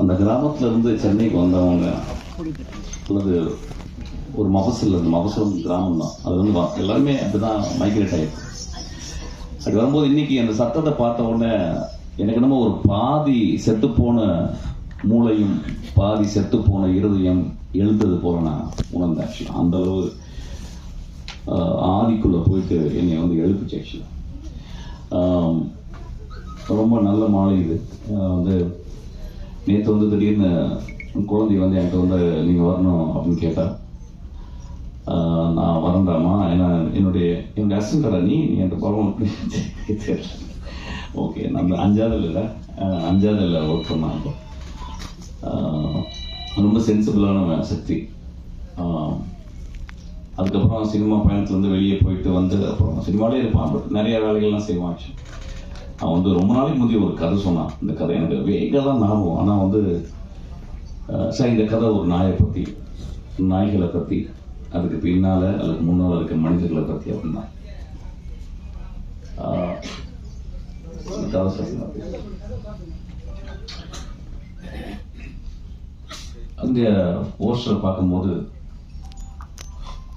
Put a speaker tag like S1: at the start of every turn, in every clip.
S1: அந்த கிராமத்துல இருந்து சென்னைக்கு வந்தவங்க அல்லது ஒரு மபசல் அந்த மபசல் கிராமம் தான் அது வந்து எல்லாருமே அப்படிதான் மைக்ரேட் ஆயிருக்கு அப்படி வரும்போது இன்னைக்கு அந்த சத்தத்தை பார்த்த உடனே எனக்கு என்னமோ ஒரு பாதி செத்து போன மூளையும் பாதி செத்து போன இருதயம் எழுந்தது போல நான் உணர்ந்தேன். அந்த அளவு ஆதிக்குள்ளே போயிட்டு என்னை வந்து எழுப்புச்சு ஆக்சுவலாக ரொம்ப நல்ல மாலை இது. வந்து நேற்று வந்து திடீர்னு உன் குழந்தை வந்து என்கிட்ட வந்து நீங்கள் வரணும் அப்படின்னு கேட்டால் நான் வரண்டாமா ஏன்னா என்னுடைய என்னுடைய அசிஸ்டன்ட் நீ நீ என்கிட்ட பரவாயில்ல தெரியல ஓகே நம்ம அஞ்சாவது இல்லை. அஞ்சாவது இல்லை ஒர்க் பண்ணாங்க. ரொம்ப சென்சிபிளான சக்தி. அதுக்கப்புறம் சினிமா பயணத்துலேருந்து வெளியே போயிட்டு வந்து அப்புறம் சினிமாலே இருப்பான். பட் நிறைய வேலைகள்லாம் செய்வான். actually. அவன் வந்து ரொம்ப நாளைக்கு முந்தைய ஒரு கதை சொன்னான். இந்த கதை எனக்கு வேக தான் ஞாபகம். ஆனால் வந்து சார் சரி இந்த கதை ஒரு நாயை பற்றி நாய்களை பற்றி அதுக்கு பின்னால் அதுக்கு முன்னால் இருக்க மனிதர்களை பற்றி அப்படின்னா. கதை சொல்லுங்க. அந்த போஸ்டர் பார்க்கும்போது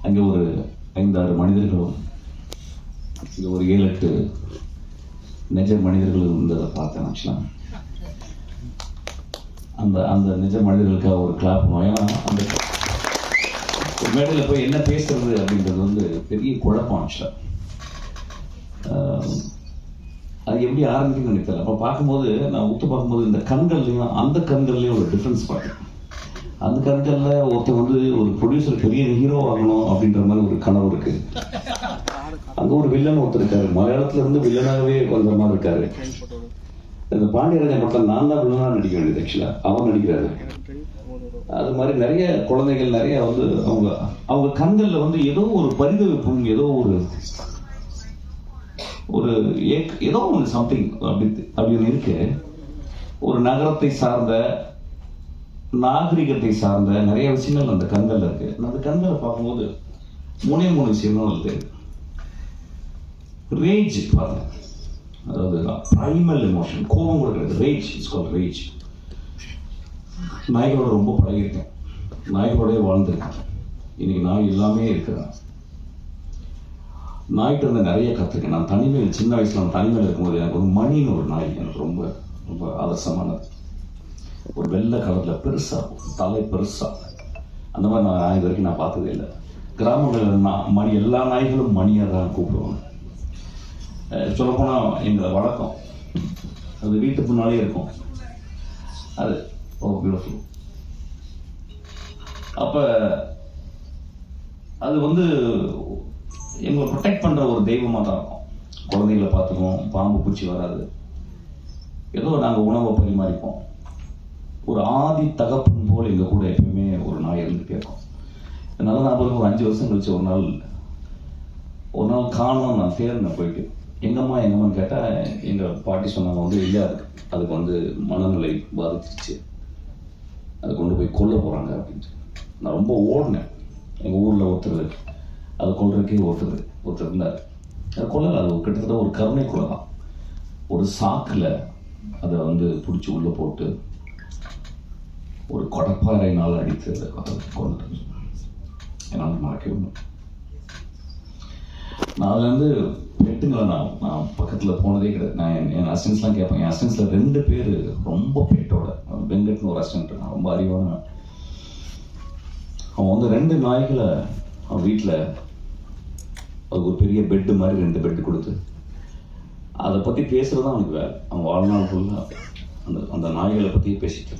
S1: அங்கே ஒரு ஐந்தாறு மனிதர்களும் இங்கே ஒரு ஏழு எட்டு நிஜ மனிதர்கள் இருந்ததை பார்த்தேன் ஆக்சுவலாக அந்த அந்த நிஜ மனிதர்களுக்காக ஒரு கிளாப் ஏன்னா அந்த மேடையில் போய் என்ன பேசுறது அப்படின்றது வந்து பெரிய குழப்பம் ஆக்சுவலாக அது எப்படி ஆரம்பிக்கும்னு நினைத்தல தெரியல. அப்போ பார்க்கும்போது நான் உத்து பார்க்கும்போது இந்த கண்கள்லையும் அந்த கண்கள்லையும் ஒரு டிஃப்ரென்ஸ் பார்த்தேன் அந்த கண்களில் ஒருத்தர் வந்து ஒரு ப்ரொடியூசர் பெரிய ஹீரோ ஆகணும் அப்படின்ற மாதிரி ஒரு கனவு இருக்கு. அங்க ஒரு வில்லன் ஒருத்தர் இருக்காரு. மலையாளத்துல இருந்து வில்லனாகவே வந்த மாதிரி இருக்காரு. இந்த பாண்டியராஜன் படத்தில் நான் தான் வில்லனா நடிக்க வேண்டியது ஆக்சுவலா அவர் நடிக்கிறாரு. அது மாதிரி நிறைய குழந்தைகள் நிறைய வந்து அவங்க அவங்க கண்கள்ல வந்து ஏதோ ஒரு பரிதவிப்பும் ஏதோ ஒரு ஒரு ஏக்- ஏதோ ஒன்று சம்திங் அப்படி அப்படின்னு இருக்கு. ஒரு நகரத்தை சார்ந்த நாகரிகத்தை சார்ந்த நிறைய விஷயங்கள் அந்த கண்கள் இருக்கு. நான் அந்த கண்களை பார்க்கும்போது மூணே மூணு விஷயமும் தான் வருது ரேஜ் பார்த்தேன் அதாவது ப்ரைமல் எமோஷன் கோபம் கூட கிடையாது. ரேஜ் இட்ஸ் கால் ரேஜ் நாய்களோட ரொம்ப பழகிருக்கேன் நாய்களோடய வாழ்ந்திருக்கேன். இன்னைக்கு நாய் எல்லாமே இருக்கிறேன் நாய்கிட்ட இருந்து நிறைய கற்றுக்கேன் நான் தனிமையில் சின்ன வயசுல நான் தனிமையில் இருக்கும்போது எனக்கு ஒரு மணின்னு ஒரு நாய் எனக்கு ரொம்ப ரொம்ப ஆதர்சமானது ஒரு வெள்ளை கலரில் பெருசாக தலை பெருசாக அந்த மாதிரி நான் நாய் இது வரைக்கும் நான் பார்த்ததே இல்லை. கிராமங்களில் நான் மணி எல்லா நாய்களும் மணியாக தான் கூப்பிடுவாங்க. சொல்லப்போனால் எங்கள் வழக்கம். அது வீட்டு முன்னாலே இருக்கும். அது ஓ பியூட்டிஃபுல் அப்போ அது வந்து எங்களை ப்ரொடெக்ட் பண்ணுற ஒரு தெய்வமாக தான் இருக்கும். குழந்தைகளை பார்த்துக்குவோம் பாம்பு பூச்சி வராது. ஏதோ நாங்கள் உணவை பரிமாறிப்போம். ஒரு ஆதி தகப்பன் போல் எங்கள் கூட எப்பயுமே ஒரு நாய் இருந்துகிட்டே இருக்கும். அதனால நான் ஒரு ஒரு அஞ்சு வருஷம் கழிச்சு ஒரு நாள் ஒரு நாள் காணோம் நான் தேர்ந்தேன் போயிட்டு எங்கம்மா எங்கம்மான்னு கேட்டால் எங்கள் பாட்டி சொன்னாங்க வந்து இல்லையா அதுக்கு அதுக்கு வந்து மனநிலை பாதிச்சிருச்சு. அதை கொண்டு போய் கொல்ல போகிறாங்க அப்படின்ட்டு. நான் ரொம்ப ஓடினேன். எங்கள் ஊரில் ஒருத்தர் அதை கொள்றதுக்கே ஒருத்தர் ஒருத்தர் இருந்தார். அது கொல்லலை அது கிட்டத்தட்ட ஒரு கருணை கொலை தான். ஒரு சாக்கில் அதை வந்து பிடிச்சி உள்ளே போட்டு ஒரு கொடப்பாறையினால் அடித்து அதை கொண்டு என்னால் மறக்கவே முடியும் நான் அதுலேருந்து பெட்டுங்களை நான் நான் பக்கத்தில் போனதே கிடையாது. நான் என் என் அசிஸ்டன்ஸ்லாம் கேட்பேன் என் அசிஸ்டன்ஸில் ரெண்டு பேர் ரொம்ப பெட்டோட. வெங்கட்னு ஒரு அசிஸ்டன்ட் நான் ரொம்ப அறிவான அவன் வந்து ரெண்டு நாய்களை அவன் வீட்டில் அது ஒரு பெரிய பெட்டு மாதிரி ரெண்டு பெட்டு கொடுத்து அதை பற்றி பேசுகிறது தான் அவனுக்கு வேலை. அவன் வாழ்நாள் ஃபுல்லாக அந்த அந்த நாய்களை பற்றியே பேசிட்டு